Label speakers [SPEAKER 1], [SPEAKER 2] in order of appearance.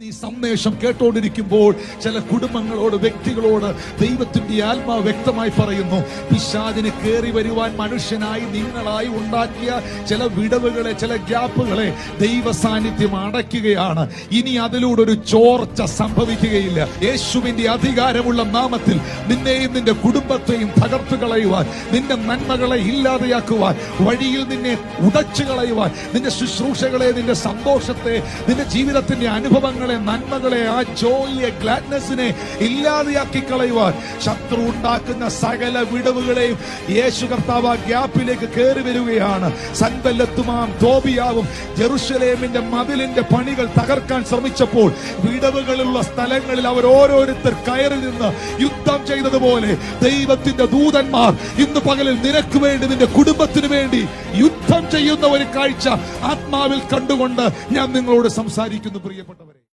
[SPEAKER 1] ഈ സന്ദേശം കേട്ടോണ്ടിരിക്കുമ്പോൾ ചില കുടുംബങ്ങളോട് വ്യക്തികളോട് ദൈവത്തിന്റെ ആത്മാവ് വ്യക്തമായി പറയുന്നു പിശാദിന് കയറി വരുവാൻ മനുഷ്യനായി നിങ്ങളായി ഉണ്ടാക്കിയ ചില വിടവുകളെ ചില ഗ്യാപ്പുകളെ ദൈവ സാന്നിധ്യം അടയ്ക്കുകയാണ്. ഇനി അതിലൂടെ ഒരു ചോർച്ച സംഭവിക്കുകയില്ല. യേശുവിന്റെ അധികാരമുള്ള നാമത്തിൽ നിന്നെയും നിന്റെ കുടുംബത്തെയും തകർത്തു കളയുവാൻ നിന്റെ നന്മകളെ ഇല്ലാതെയാക്കുവാൻ വഴിയിൽ നിന്നെ ഉടച്ചു കളയുവാൻ നിന്റെ ശുശ്രൂഷകളെ നിന്റെ സന്തോഷത്തെ നിന്റെ ജീവിതത്തിന്റെ അനുഭവങ്ങളെ നന്മകളെ ആ ജോയിയെ ഗ്ലാഡ്നെസ്സിനെ ഇല്ലാതെയാക്കി കളയുവാൻ ശത്രു ഉണ്ടാക്കുന്ന സകല വിടവുകളെയും യേശു കർത്താവ് ആ ഗ്യാപ്പിലേക്ക് കയറി വരികയാണ്. സൻബല്ലത്തുമാം തോബിയാവും ജെറുസലേമിന്റെ മതിലിന്റെ പണികൾ തകർക്കാൻ ശ്രമിച്ചപ്പോൾ വിടവുകളുള്ള സ്ഥലങ്ങളിൽ അവർ ഓരോരുത്തർ കയറി നിന്ന് യുദ്ധം ചെയ്തതുപോലെ ദൈവത്തിന്റെ ദൂതന്മാർ ഇന്ന് പകലിൽ നിനക്ക് വേണ്ടി നിന്റെ കുടുംബത്തിന് വേണ്ടി യുദ്ധം ചെയ്യുന്ന ഒരു കാഴ്ച ആത്മാവിൽ കണ്ടുകൊണ്ട് ഞാൻ നിങ്ങളോട് സംസാരിക്കുന്നു പ്രിയപ്പെട്ടവർ